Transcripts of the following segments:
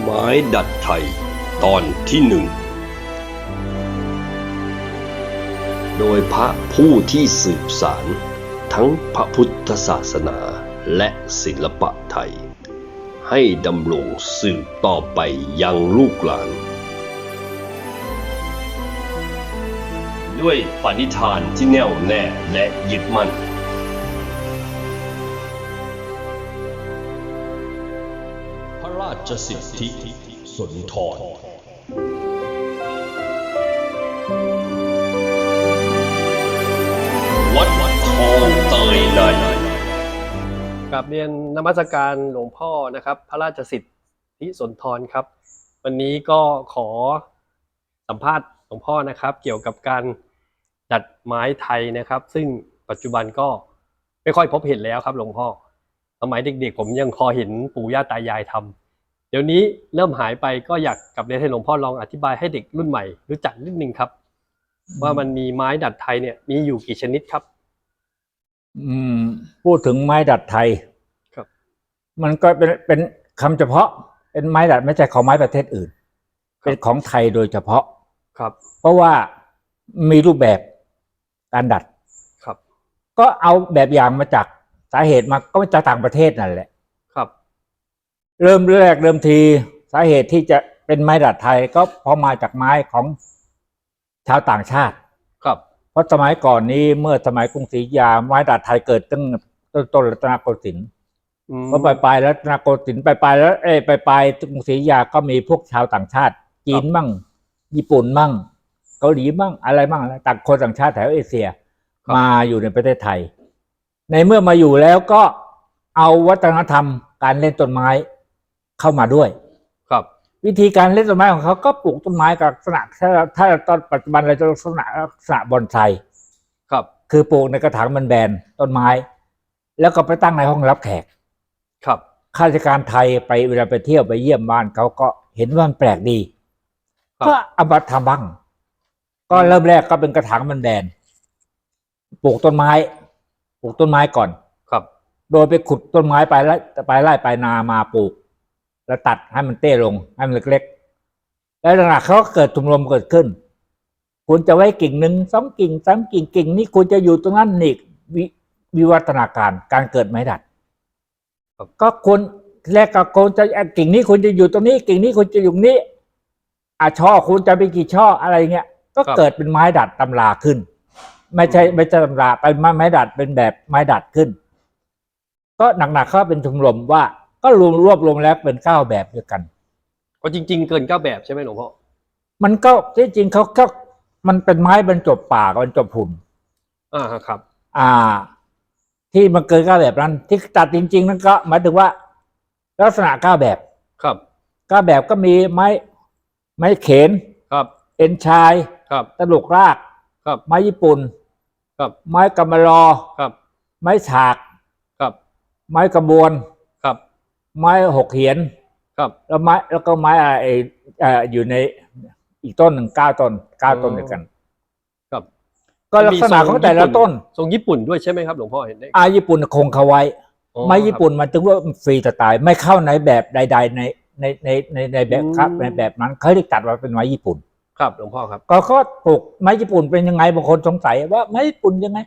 ไม้ดัดไทย ตอนที่หนึ่ง โดยพระผู้ที่สืบสารทั้งพระพุทธศาสนาและศิลปะไทย ให้ดำรงสืบต่อไปยังลูกหลาน ด้วยปณิธานที่แน่วแน่และยึดมั่น ชสิทธิสุนทรวัดทองเตยในกับเรียนนมัสการหลวงพ่อนะครับ พระราชสิทธิสนทรครับ วันนี้ก็ขอสัมภาษณ์หลวงพ่อนะครับ เกี่ยวกับการดัดไม้ไทยนะครับ ซึ่งปัจจุบันก็ไม่ค่อยพบเห็นแล้วครับหลวงพ่อสมัยเด็กๆ ผมยังพอเห็นปู่ย่าตายายทำ เดี๋ยวนี้เริ่มหายไปก็อยากกลับเรียนให้หลวงพ่อลองอธิบายให้เด็กรุ่นใหม่ รู้จักนิดนึงครับ ว่ามันมีไม้ดัดไทยเนี่ยมีอยู่กี่ชนิดครับ อืม พูดถึงไม้ดัดไทยครับ มันก็เป็นเป็นคำเฉพาะ เป็นไม้ดัดไม่ใช่ของไม้ประเทศอื่นเป็นของไทยโดยเฉพาะ ครับเพราะว่ามีรูปแบบการดัด ครับ ก็เอาแบบอย่างมาจากสาเหตุมาก็มาจากต่างประเทศนั่นแหละครับ เริ่มแรกเริ่มทีสาเหตุที่จะเป็นไม้ดัดไทยก็เพราะมาจากไม้ของชาวต่างชาติ ครับ เพราะสมัยก่อนนี้เมื่อสมัยกรุงศรีอยุธยาไม้ดัดไทยเกิดตั้งต้นต้นรัตนโกสินทร์อืม เพราะปลายปลายๆรัตนโกสินทร์ปลายปลายๆแล้วเอ้ยปลายปลายๆกรุงศรีอยุธยาก็มีพวกชาวต่างชาติ จีนมั่ง ญี่ปุ่นมั่ง เกาหลีมั่งอะไรมั่งต่างคนต่างชาติแถวเอเชียมาอยู่ในประเทศไทย ในเมื่อมาอยู่แล้วก็เอาวัฒนธรรมการเล่นต้นไม้ เข้ามาด้วย ครับ วิธีการเล่นต้นไม้ของเขาก็ปลูกต้นไม้กับลักษณะถ้าถ้าตอนปัจจุบันเราจะลักษณะลักษณะบอนไซครับ คือปลูกในกระถางมันแบนๆต้นไม้ แล้วก็ไปตั้งในห้องรับแขก ครับ ข้าราชการไทยไปเวลาไปเที่ยวไปเยี่ยมบ้านเขาก็เห็นว่ามันแปลกดี ครับ ก็เอามาทำบ้าง ก็เริ่มแรกก็เป็นกระถางมันแบนปลูกต้นไม้ ปลูกต้นไม้ก่อน ครับ โดยไปขุดต้นไม้ไปแล้วไปไล่ไปนามาปลูก แล้วตัดให้มันเต้ลงให้มันเล็กๆ แล้วหลังๆเขาก็เกิดทุมลมเกิดขึ้น คุณจะไว้กิ่งหนึ่งสองกิ่งสามกิ่งกิ่งนี้คุณจะอยู่ตรงนั้นนี่วิวิวัฒนาการการเกิดไม้ดัดครับก็คุณแรกก็คุณจะกิ่งนี้คุณจะอยู่ตรงนี้ กิ่งนี้คุณจะอยู่ตรงนี้อะช่อคุณจะไปกี่ช่ออะไรเงี้ย ก็เกิดเป็นไม้ดัดตำราขึ้น ไม่ใช่ไม่ใช่ตำราเป็นไม้ไม้ดัดเป็นแบบไม้ดัดขึ้น ก็หนักๆเขาเป็นชมรมว่า ก็รวมรวบรวมแล้วเป็นเก้าแบบด้วยกัน ก็จริง ๆ เกินเก้าแบบใช่ไหมหลวงพ่อมันก็ที่จริงเขาก็มันเป็นไม้บรรจบป่ากับบรรจบหุ่นอ่าครับ อ่า ที่มันเกินเก้าแบบนั้น ที่ตัดจริง ๆ นั่นก็หมายถึงว่า ลักษณะเก้าแบบครับเก้าแบบก็มีไม้ไม้เขนครับ เอ็นชายครับตะลุกรากครับ ไม้ญี่ปุ่นครับ ไม้กำมะลอครับ ไม้ฉากครับ ไม้กระบวนครับ ไม้หกเหียนครับ แล้วไม้แล้วก็ไม้อะไรเอ่ออยู่ในอีกต้นหนึ่งเก้าต้นเก้าต้นด้วยกัน ครับ ก็ลักษณะของแต่ละต้น ทรงญี่ปุ่นด้วยใช่ไหมครับหลวงพ่อเห็นได้อาญี่ปุ่นคงเขาไว้อ๋อไม้ญี่ปุ่นมันถึงว่าฟรีสไตล์ไม่เข้าในแบบใด ๆ ในในในในในแบบอืมครับในแบบนั้นเขาเรียกตัดว่าเป็นไม้ญี่ปุ่น ครับหลวงพ่อครับ ก็เขาปลูกไม้ญี่ปุ่นเป็นยังไงบางคนสงสัยว่าไม้ญี่ปุ่นยังไง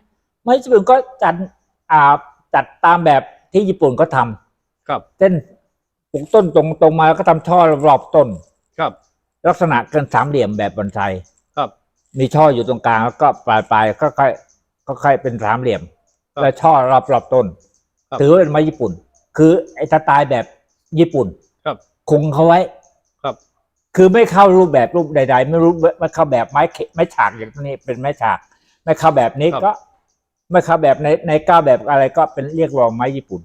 ไม้ญี่ปุ่นก็จัดอ่าจัดตามแบบที่ญี่ปุ่นก็ทำ ครับเช่นปลูกต้นตรงตรงมาแล้วก็ทำช่อรอบๆต้น ครับ ลักษณะเกินสามเหลี่ยมแบบบอนไซครับ มีช่ออยู่ตรงกลางแล้วก็ปลายปลายๆก็ค่อยก็ค่อยเป็นสามเหลี่ยมครับแล้วช่อรอบรอบต้นครับถือว่าเป็นไม้ญี่ปุ่น คือไอ้สไตล์แบบญี่ปุ่น ครับ คงเขาไว้ครับคือไม่เข้ารูปแบบรูปใด ๆ ไม่รู้ไม่เข้าแบบไม้เขไม้ฉากอย่างนี้เป็นไม้ฉาก ไม่เข้าแบบนี้ครับก็ ไม่เข้าแบบในในเก้าแบบอะไรก็เป็นเรียกว่าไม้ญี่ปุ่น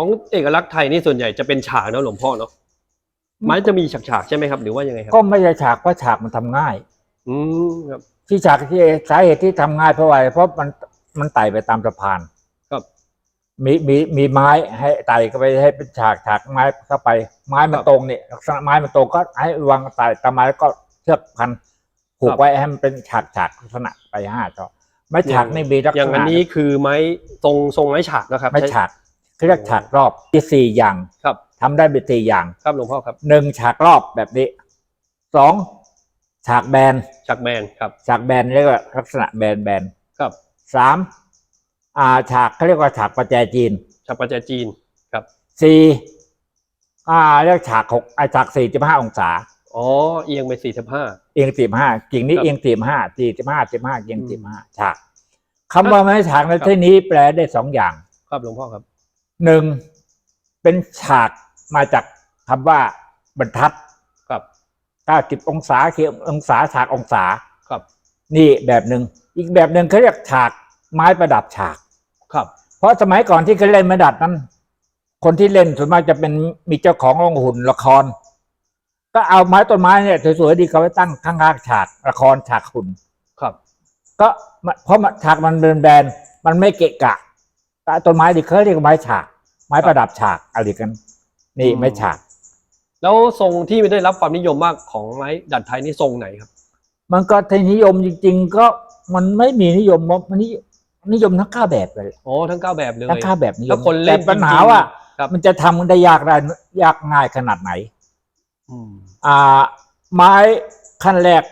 ของเอกลักษณ์ไทยนี่ส่วนใหญ่จะเป็นฉากนะหลวงพ่อเนาะไม้จะมีฉากๆใช่ไหมครับ หรือว่ายังไงครับก็ไม่ใช่ฉากเพราะฉากมันทำง่าย อืมครับที่ฉากที่สาเหตุที่ทำง่ายเพราะอะไรเพราะมันมันไต่ไปตามสะพาน ครับ มีมีมีไม้ให้ไต่เข้าไปให้เป็นฉากฉากไม้เข้าไป ไม้มันตรงเนี่ยลักษณะไม้มันตรงก็ให้วางไต่ตามไม้แล้วก็เชือกพันผูกไว้ให้มันเป็นฉากฉากลักษณะไปห้าช่อไม้ฉากนี่มีลักษณะอย่างอันนี้คือไม้ทรงทรงไม้ฉากนะครับไม้ฉาก เขาเรียกฉากรอบที่สี่อย่างครับทำได้เป็นสี่อย่างครับหลวงพ่อครับหนึ่งฉากรอบแบบนี้สองฉากแบนชักแมนครับฉากแบนเรียกว่าลักษณะแบนแบนครับสามอ่าฉากเขาเรียกว่าฉากประแจจีนชักปัจจัยจีนครับสี่อ่าเรียกฉากหกอ่าฉากสี่สิบห้าองศาอ๋อเอียงไปสี่สิบห้าเอียงสี่ห้ากิ่งนี้ครับเอียงสี่ห้าสี่สิบห้าสิบห้าเอียงอืมสี่ห้าฉากคำว่าไม้ฉากในครับที่นี้แปลได้สองอย่าง ครับหลวงพ่อครับ หนึ่งเป็นฉากมาจากคำว่าบรรทัดครับเก้าสิบองศาเขียองศาฉากองศาครับ นี่แบบหนึ่งอีกแบบหนึ่งเขาเรียกฉากไม้ประดับฉาก ครับ เพราะสมัยก่อนที่เขาเล่นไม้ดัดนั้น คนที่เล่นส่วนมากจะเป็นมีเจ้าของโรงหุ่นละคร ก็เอาไม้ต้นไม้เนี่ยสวยๆดีเขาไว้ตั้งข้างๆฉากละครฉากหุ่นครับ ก็มันเพราะมันฉากมันเป็นแบนๆมันไม่เกะกะแต่ต้นไม้ดีเขาเรียกว่าไม้ฉาก ไม้ประดับฉากอะไรกัน นี่อืมไม้ฉาก แล้วทรงที่ได้รับความนิยมมากของไม้ดัดไทยนี่ทรงไหนครับ มันก็ที่นิยมจริง ๆ ก็มันไม่มีนิยมมันนินิยมทั้งข้าแบบเลยโอ้ทั้งเก้าแบบเลยทั้งข้าแบบนิยแล้มวคนเล่นแต่ปัญหาจริงๆว่าครับมันจะทำได้ยากได้ยากง่ายขนาดไหนอืมอ่า ไม้ขั้นแรก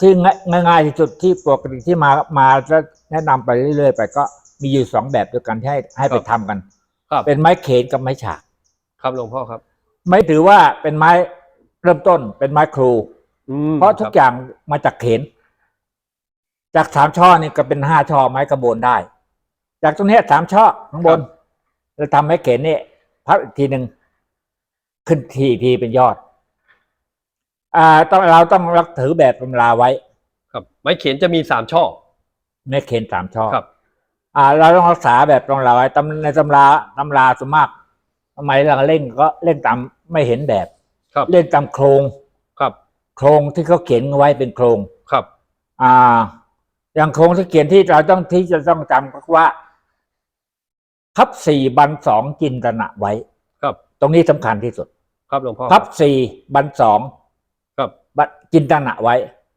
ที่ง่ายง่ายๆที่สุดที่ปกติที่มามาจะแนะนำไปเรื่อยๆ ไปก็ มีอยู่สองแบบด้วยกันที่ให้ให้ไปทำกันครับ เป็นไม้เขนกับไม้ฉาก ครับหลวงพ่อครับ ไม่ถือว่าเป็นไม้เริ่มต้นเป็นไม้ครูอืมเพราะทุกอย่างมาจากเขน จากสามช่อนี่ก็เป็นห้าช่อไม้กระโบนได้ จากตรงเนี้ยสามช่อข้างบนเราทำไม้เขนนี่พับอีกทีหนึ่งขึ้นทีทีเป็นยอด อ่าต้องเราต้องรักถือแบบตำราไว้ ครับ ไม้เขียนจะมีสามช่อไม้เขนสามช่อครับ อ่า เราต้องรักษาแบบตำราไว้ตำในตำราตำราส่วนมากทำไมเราเล่นก็เล่นตามไม่เห็นแบบ ครับเล่นตามโครงครับโครงที่เขาเขียนไว้เป็นโครง ครับ อ่า อย่างโครงที่เขียนที่เราต้องที่จะต้องจำก็ว่าพับสี่บันสองจินตนะไว้ ครับ ตรงนี้สำคัญที่สุดครับหลวงพ่อพับสี่บันสองครับบันจินตนะไว้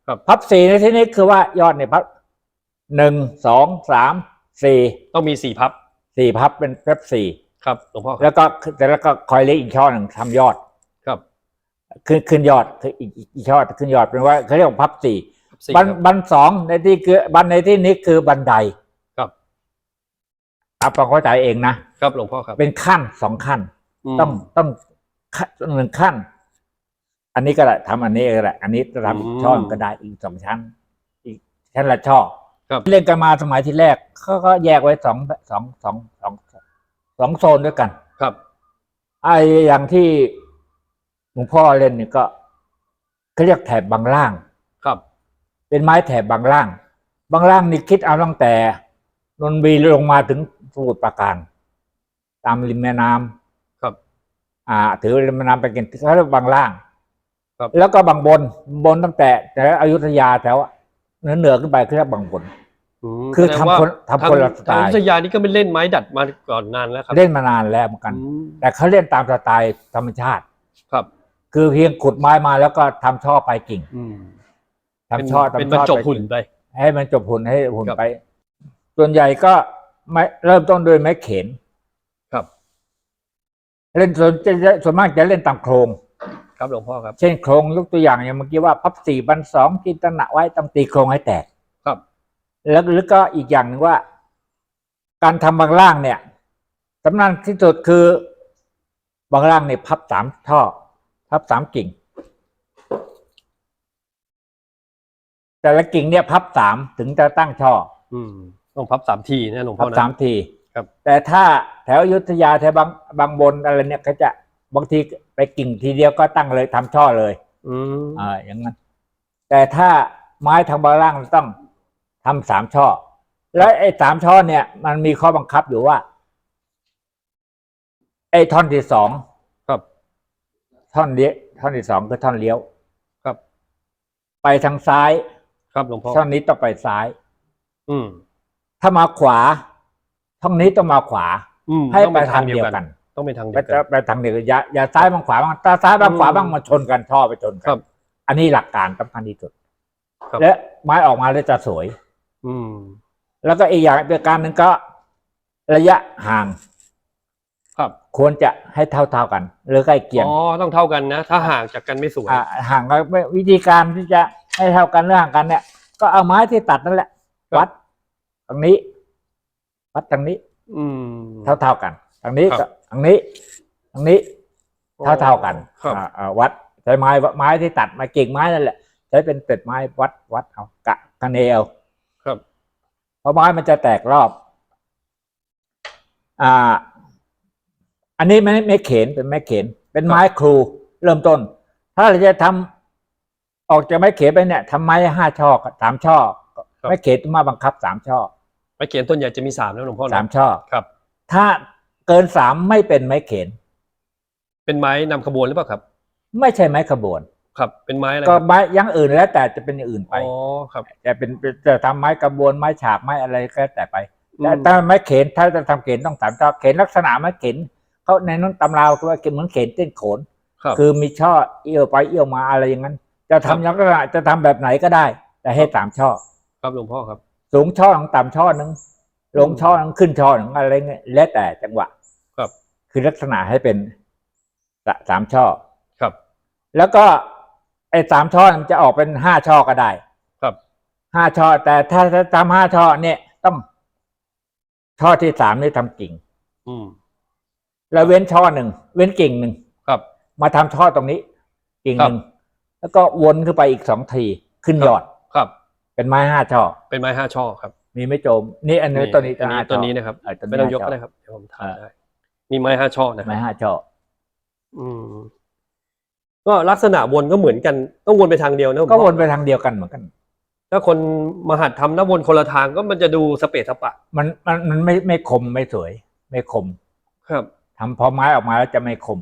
ครับพับสี่ในที่นี้คือว่ายอดในพับหนึ่งสองสาม สี่ต้องมีสี่พับสี่พับเป็นพับสี่ครับหลวงพ่อครับแล้วก็แต่แล้วก็คอยเล็กอีกช่อหนึ่งทำยอดครับขึ้นขึ้นยอดคืออีกอีกอีกช่อขึ้นยอดเป็นว่าเขาเรียกว่าพับสี่สี่บันครับ บันสองในที่คือบันในที่นี้คือบันไดครับเอาต้องเข้าใจเองนะครับหลวงพ่อครับเป็นขั้นสองขั้น มต้องต้องขั้นหนึ่งขั้น อันนี้ก็ได้ทำอันนี้ก็ได้อันนี้จะทำอีกอืมช่อก็ได้อีกสองชั้น อีกชั้นละช่อ ครับเล่นกันมาสมัยที่แรกเขาก็แยกไว้สองสองสองสองสองโซนด้วยกันครับไอ้อย่างที่หลวงพ่อเล่นนี่ก็เขาเรียกแถบบางล่าง ครับ เป็นไม้แถบบางล่าง บางล่างนี่คิดเอาตั้งแต่นนทบุรีลงมาถึงสมุทรปราการ ตามริมแม่น้ำครับ อ่า ถือริมแม่น้ำไปกินเขาเรียกบางล่าง ครับ แล้วก็บางบนบนตั้งแต่แต่อยุธยาแถว เหนือเหนือขึ้นไปเขาเรียกบางบนมคือแสดงทำว่าคนทำคนละสไตล์ ทางวิทยานี่ก็ไม่เล่นไม้ดัดมาก่อนนานแล้วครับเล่นมานานแล้วเหมือนกัน อืมแต่เขาเล่นตามสไตล์ธรรมชาติ ครับคือเพียงขุดไม้มาแล้วก็ทำช่อปลายกิ่งอืมทำช่อเป็นทำบรรช่อจบปลายหุ่นกิ่งไป ให้มันจบหุ่นให้หุ่นครับไป ส่วนใหญ่ก็ไม่เริ่มต้นด้วยไม้เขนครับ เล่นส่วนจะจะส่วนมากจะเล่นตามโครง ครับหลวงพ่อครับ เช่นโครงยกตัวอย่างอย่างเมื่อกี้ว่าพับสี่บันสองจินตนะไว้ต้องตีโครงให้แตกครับ แล้วหรือก็อีกอย่างหนึ่งว่า การทำบางล่างเนี่ยสำคัญที่สุดคือบางล่างเนี่ยพับสามท่อ พับสามกิ่ง แต่ละกิ่งเนี่ยพับสามถึงจะตั้งช่ออืมต้องพับสามทีนะหลวงพ่พัอบนะสามที ครับ แต่ถ้าแถวอยุธยาแถวบางบางบนอะไรเนี่ยเขาจะ บางทีไปกิ่งทีเดียวก็ตั้งเลยทำช่อเลย อืมอ่าอย่างนั้น แต่ถ้าไม้ทางบางล่างต้องทำสามช่อ แล้วไอ้สามช่อเนี่ย มันมีข้อบังคับอยู่ว่า ไอ้ท่อนที่สองครับ ท่อนเลี้ยวท่อนที่สองคือท่อนเลี้ยวครับ ไปทางซ้าย ครับหลวงพ่อท่อนนี้ต้องไปซ้าย อืม ถ้ามาขวา ท่อนนี้ต้องมาขวา อืมให้ต้องไปทางเดียวกัน ต้องไปทางเดีไปยวกัน ไปทางเดียวกันอย่าอย่าซ้ายบางขวาบางตาซ้ายบางขวาอืมบางมาชนกันท่อไปชนกัครับ อันนี้หลักการสำคัญที่สุดครับ และไม้ออกมาแล้วจะสวย อืม แล้วก็อีกอย่างประการหนึ่งก็ระยะห่าง ครับควรจะให้เท่าเท่าๆกัน หรือใกล้เคียงอ๋อต้องเท่ากันนะ ถ้าห่างจากกันไม่สวยอ่าห่างกันวิธีการที่จะให้เท่ากันหรือห่างกันเนี่ย ก็เอาไม้ที่ตัดนั่นแหละ ครับ วัดตรงนี้ วัดตรงนี้ อืม เท่าเท่าๆกันตรงนี้ครักับบ ตรงนี้ตรงนี้เท่าเท่าๆกันครับ อ่าอ่าวัดใช้ไม้ไม้ที่ตัดมากิ่งไม้นั่นแหละใช้เป็นเป็ดไม้วัดวัดเอากะคะเนเอาครับ เพราะไม้มันจะแตกรอบ อ่า อันนี้ไม่ไม่เขนเป็นไม้เขน เป็นไม้ครูเริ่มต้น ถ้าเราจะทำออกจากไม้เขนไปเนี่ยทำไม้ห้าช่อสามช่อไม้เขนต้องมาบังคับสามช่อไม้เขียนต้นใหญ่จะมีสามนะหลวงพ่อนะ สามช่อครับ ถ้า เกินสามไม่เป็นไม้เขน เป็นไม้นำขบวนหรือเปล่าครับ ไม่ใช่ไม้ขบวน ครับ เป็นไม้อะไรก็ครับไม้อยังอื่นแล้วแต่จะเป็นอย่างอื่นไป อ๋อครับ จะเป็นจะทำไม้กระบวนไม้ฉาบไม้อะไรก็แล้วแต่ไปอืมแต่ถ้าไม้เขนถ้าจะทำเขนต้องสามช่อเขนลักษณะไม้เขนเขาในนั้นตำราคือว่าเหมือนเขนเต้นโขน ครับ คือมีช่อเอี้ยวไปเอี้ยวมาอะไรอย่างนั้น จะทำลักษณะจะทำแบบไหนก็ได้ แต่ให้สามช่อ ครับหลวงพ่อครับ สูงช่อหนึ่งต่ำช่อหนึ่งลงช่อหนึ่งขึ้นช่อหนึ่งอะไรเงี้ยแล้วแต่จังหวะ ครับคือลักษณะให้เป็นสสามช่อครับ แล้วก็ ไอ้สามช่อมันจะออกเป็นห้าช่อก็ได้ ครับห้าช่อแต่ถ้าถ้าทำห้าช่อเนี่ยต้องช่อที่สามนี่ทำกิ่ง อืมแล้วเว้นช่อหนึ่งเว้นกิ่งหนึ่งครับ มาทำช่อตรงนี้ กิ่งหนึ่งแล้วก็วนขึ้นไปอีกสองทีขึ้นยอดครับ เป็นไม้ห้าช่อ เป็นไม้ห้าช่อครับ มีไม่โจม นี่อันนี้ต้นนี้อันนี้ห้าช่ต้นนี้นะครับเออต้นนี้ไม่ต้องยกห้าช่ก็ได้ครับเดี๋ยวผมทำได้ นี่ไม้ห้าช่อนะคไม้รับห้าช่ออืม ก็ลักษณะวนก็เหมือนกัน ต้องวนไปทางเดียวนะหลวงก็พ่อวนไปทางเดียวกันเหมือนกัน ถ้าคนมาหัดทำแล้ววนคนละทางก็มันจะดูสเปซสปะ มันมันมันไม่ไม่คมไม่สวย ไม่คม ครับทำพอไม้ออกมาแล้วจะไม่คม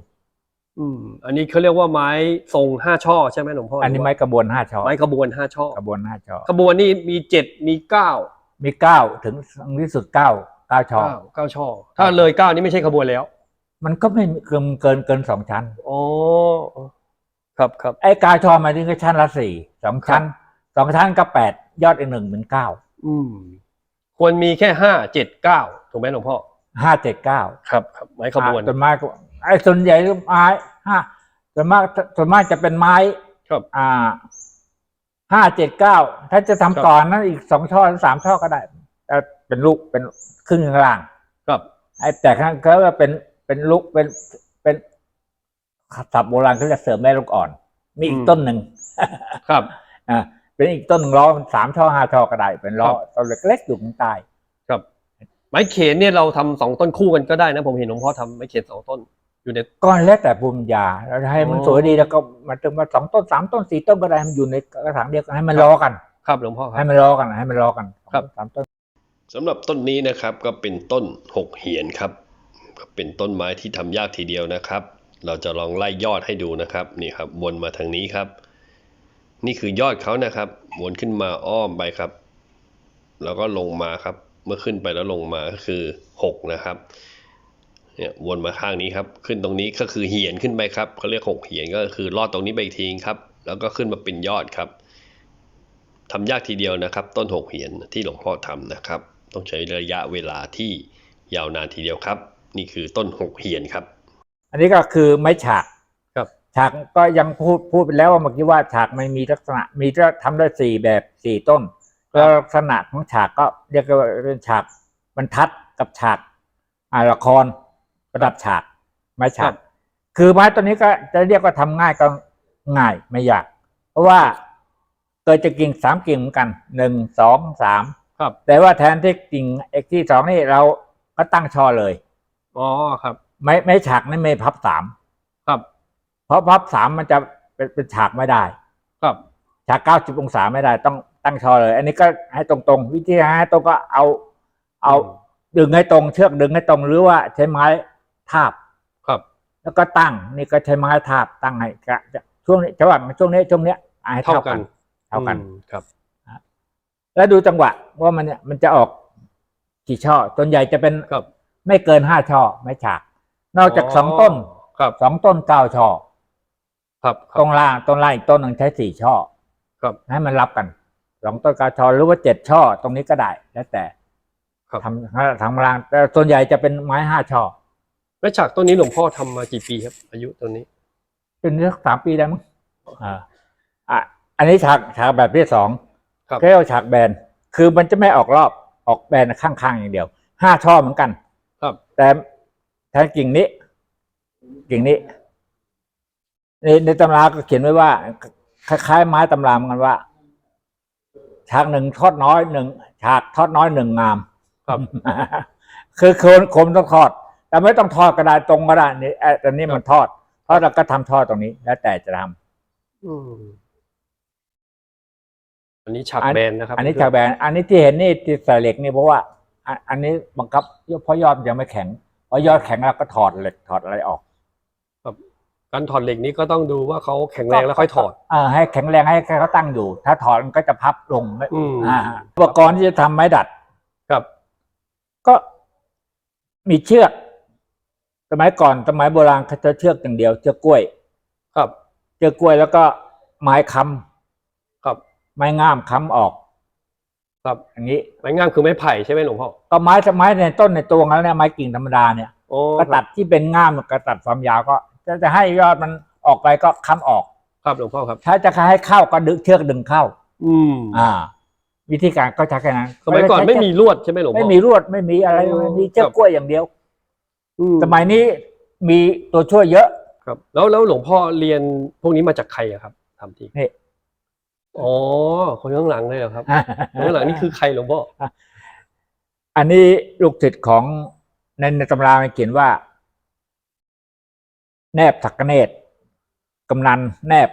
อืม อันนี้เขาเรียกว่าไม้ทรงห้าช่อใช่ไหมหลวงพ่ออัอันนี้ไม้กระบวนห้าช่อไม้ขบวนห้าช่อกระบวนห้าช่อขบวนนี่มีเจ็ดมีเก้ามีเก้าถึงที่สุดเก้า เก้าช่อ เก้าเก้าช่อ ถ้าเลยเก้านี่ไม่ใช่ขบวนแล้ว มันก็ไม่เกินเกินเกินสองชั้น อ๋อ ครับครับ ไอ้เก้าช่อหมายถึงก็ชั้นละสี่สองชั้นสองชั้นก็แปดยอดอีกหนึ่งเป็นเก้าอืม ควรมีแค่ห้าเจ็ดเก้าถูกไหมหลวงพ่อห้าเจ็ดเก้าครับครับไม้ขบวนส่วนมากไอ้ส่วนใหญ่ไม้ห้าส่วนมากส่วนมากจะเป็นไม้ครับ อ่าห้าเจ็ดเก้าถ้าจะทำครับก่อนนั้นอีกสองช่อหรือสามช่อก็ได้แต่ เป็นลูกเป็นครึ่งข้างล่างครับ ไอ้แต่ข้างเขาว่าเป็นเป็นลูกเป็นเป็นศัพท์โบราณเขาจะเสริมแม่ลูกอ่อน มีอีกต้นหนึ่งครับอ่าเป็นอีกต้นหนึ่งล้อมันสามช่อห้าช่อก็ได้ เป็นล้อครับต้นเล็กๆอยู่ข้างใต้ครับ ไม้เขนเนี่ยเราทำสองต้นคู่กันก็ได้นะ ผมเห็นหลวงพ่อทำไม้เขนสองต้นอยู่ในก็แล้วแต่ภูมิปัญญาเราจะให้มันอ๋อสวยดีแล้วก็มันจะมาสองต้นสามต้นสี่ต้นก็ได้ให้มันอยู่ในกระถางเดียวกันให้มันครับล้อกัน ครับหลวงพ่อครัให้บมันล้อกันให้มันล้อกันครับสามต้น สำหรับต้นนี้นะครับก็เป็นต้นหกเหียนครับ ก็เป็นต้นไม้ที่ทำยากทีเดียวนะครับ เราจะลองไล่ยอดให้ดูนะครับนี่ครับวนมาทางนี้ครับ นี่คือยอดเขานะครับวนขึ้นมาอ้อมไปครับ แล้วก็ลงมาครับ เมื่อขึ้นไปแล้วลงมาก็คือหกนะครับเนี่ยวนมาข้างนี้ครับขึ้นตรงนี้ก็คือเหียนขึ้นไปครับเขาเรียกหกเหียนก็คือลอดตรงนี้ไปอีกทีครับ แล้วก็ขึ้นมาเป็นยอดครับทำยากทีเดียวนะครับ ต้นหกเหียนที่หลวงพ่อทำนะครับ ต้องใช้ระยะเวลาที่ยาวนานทีเดียวครับ นี่คือต้นหกเหียนครับ อันนี้ก็คือไม้ฉากครับฉากก็ยังพูดพูดไปแล้วว่าเมื่อกี้ว่าฉากไม่มีลักษณะมีจะทำได้สี่แบบสี่ต้นแล้วลักษณะของฉากก็เรียกว่าเป็นฉากบรรทัดกับฉากอ่าละครประดับฉาก ไม้ฉาก คือไม้ตัวนี้ก็จะเรียกว่าทำง่ายก็ง่ายไม่ยาก เพราะว่าเกิดจะกิ่งสามกิ่งเหมือนกันหนึ่งสองสาม ครับ แต่ว่าแทนที่กิ่งเอกที่สองนี่เราก็ตั้งช่อเลย อ๋อครับ ไม่ไม่ฉากนี่ไม่พับสามครับ เพราะพับสามมันจะเป็นเป็นฉากไม่ได้ ครับ ฉากเก้าสิบองศาไม่ได้ ต้องตั้งช่อเลย อันนี้ก็ให้ตรงๆ วิธีให้ตรงก็เอา เอาอืมดึงให้ตรงเชือกดึงให้ตรงหรือว่าใช้ไม้ทาบครับ แล้วก็ตั้งนี่ก็ใช้ไม้ทาบตั้งให้กะจะช่วงนี้จังหวะช่วงนี้ช่วงเนี้ยให้เท่าเท่ากักันนเท่ากันอืมครับ แล้วดูจังหวะ ว่ามันเนี่ยมันจะออกกี่ช่อส่วนใหญ่จะเป็นครับ ไม่เกินห้าช่อไม้ฉาก นอกจากสองต้นครับสองต้นเก้าช่อครับคตรัรบงล่างต้นล่างอีกต้นหนึ่งใช้สี่ช่อครับให้มันรับกันสองต้นเก้าช่อหรือว่าเจ็ดช่อตรงนี้ก็ได้แล้วแต่ครับ ทำทำรางแต่ส่วนใหญ่จะเป็นไม้ห้าช่อแล้วฉากต้นนี้หลวงพ่อทำมากี่ปีครับ อายุต้นนี้ เป็นเรื่องสามปีได้มั้งอ่าอะอันนี้ฉากฉากแบบที่สองครับเรียกว่าฉากแบน คือมันจะไม่ออกรอบออกแบนข้างๆอย่างเดียวห้าช่อเหมือนกัน ครับ แต่แทนกิ่งนี้ กิ่งนี้ ในในตำราก็เขียนไว้ว่า คล้ายๆไม้ตำราเหมือนกันว่า ฉากหนึ่งทอดน้อยหนึ่งฉากทอดน้อยหนึ่งงาม ครับ คือโคนคมต้องทอด แต่ไม่ต้องทอดก็ได้ตรงก็ได้นี่เอ่อแต่นี่มันทอดทอดเราก็ทำทอดตรงนี้ แล้วแต่จะทำ อืม อันนี้ฉากอันแบนนะครับอันนี้ฉากแบนอันนี้ที่เห็นนี่ที่ใส่เหล็กนี่เพราะว่าอันอันนี้บังคับเพราะยอดมันยังไม่แข็งพอยอดแข็งแล้วก็ถอดเหล็กถอดอะไรออกการถอดเหล็กนี้ก็ต้องดูว่าเขาแข็งแรงแล้วค่อยถอดเออให้แข็งแรงให้เขาตั้งอยู่ ถ้าถอดมันก็จะพับลงไม่อืมอ่าอุปกรณ์ที่จะทำไม้ดัด ครับ ก็มีเชือก สมัยก่อนสมัยโบราณเขาจะเชือกอย่างเดียวเชือกกล้วย ครับ เชือกกล้วยแล้วก็ไม้ค้ครับำ ไม้งามค้ำออก ครับอย่างนี้ ไม้งามคือไม้ไผ่ใช่ไหมหลวงพ่อก็ไม้ไม้ในต้นในตัวแล้วเนี่ยไม้กิ่งธรรมดาเนี่ยโอ้ก็ตัดที่เป็นง่ามก็ตัดความยาวก็จะจะให้ยอดมันออกไปก็ค้ำออก ครับหลวงพ่อครับ ถ้าจะให้เข้าก็ดึงเชือกดึงเข้า อืมอ่า วิธีการก็ใช้แค่นั้นสมัยก่อนไม่มีลวดใช่ไหมหลวงพ่อไม่มีรวดไม่มีอะไรอ๋อไม่มีเชือกกล้วยอย่างเดียวอืสมัยนี้มีตัวช่วยเยอะ ครับ แล้วแล้วหลวงพ่อเรียนพวกนี้มาจากใครอะครับทำทีนี่ อ๋อคนข้างหลังเลยเหรอครับคนข้างหลังนี่คือใครหลวงพ่ออันนี้ลูกศิษย์ของในในตำรามันเขียนว่า แนบศักเนตรกำนันแนบ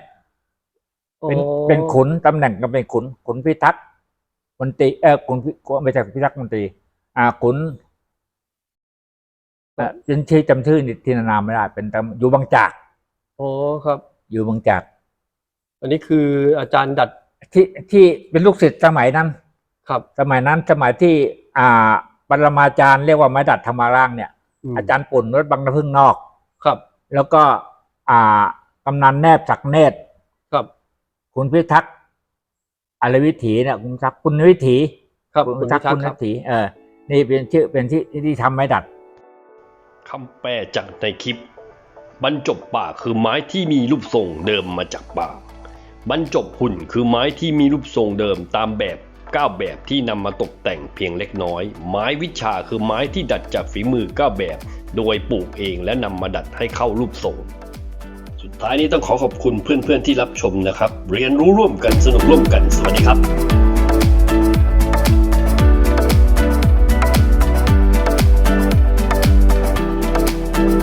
เป็นอ๋อเป็นขุนตำแหน่งก็เป็นขุนขุนพิทักษ์มนตรีเออขุนพิไม่ใช่พิทักษ์มนตรี อ่าขุนอะจนชื่อจำชื่อที่นามไม่ได้เป็นตำอยู่บางจากอ๋อครับ อยู่บางจาก อันนี้คืออาจารย์ดัด ที่ที่เป็นลูกศิษย์สมัยนั้น ครับ สมัยนั้นสมัยที่ อ่าปรมาจารย์เรียกว่าไม้ดัดธรรมาร่างเนี่ยมอาจารย์ปุ่นรถบางน้ำพึ่งนอก ครับ แล้วก็ อ่ากำนันแนบศักดิ์เนตร ครับ คุณพิทักษ์อะไรวิถีเนี่ยคุณทักษ์คุณวิถี ครับคุณคุณทัพิกษ์ทักคุณษ์ควิรับถีเออนี่เป็นชื่อเป็นที่ที่ทำไม้ดัด คำแปลจากในคลิป บรรจบป่าคือไม้ที่มีรูปทรงเดิมมาจากป่า บรรจบหุ่นคือไม้ที่มีรูปทรงเดิมตามแบบเก้าแบบที่นำมาตกแต่งเพียงเล็กน้อย ไม้วิชาคือไม้ที่ดัดจากฝีมือเก้าแบบ โดยปลูกเองและนำมาดัดให้เข้ารูปทรง สุดท้ายนี้ต้องขอขอบคุณเพื่อนๆที่รับชมนะครับ เรียนรู้ร่วมกันสนุกร่วมกัน สวัสดีครับ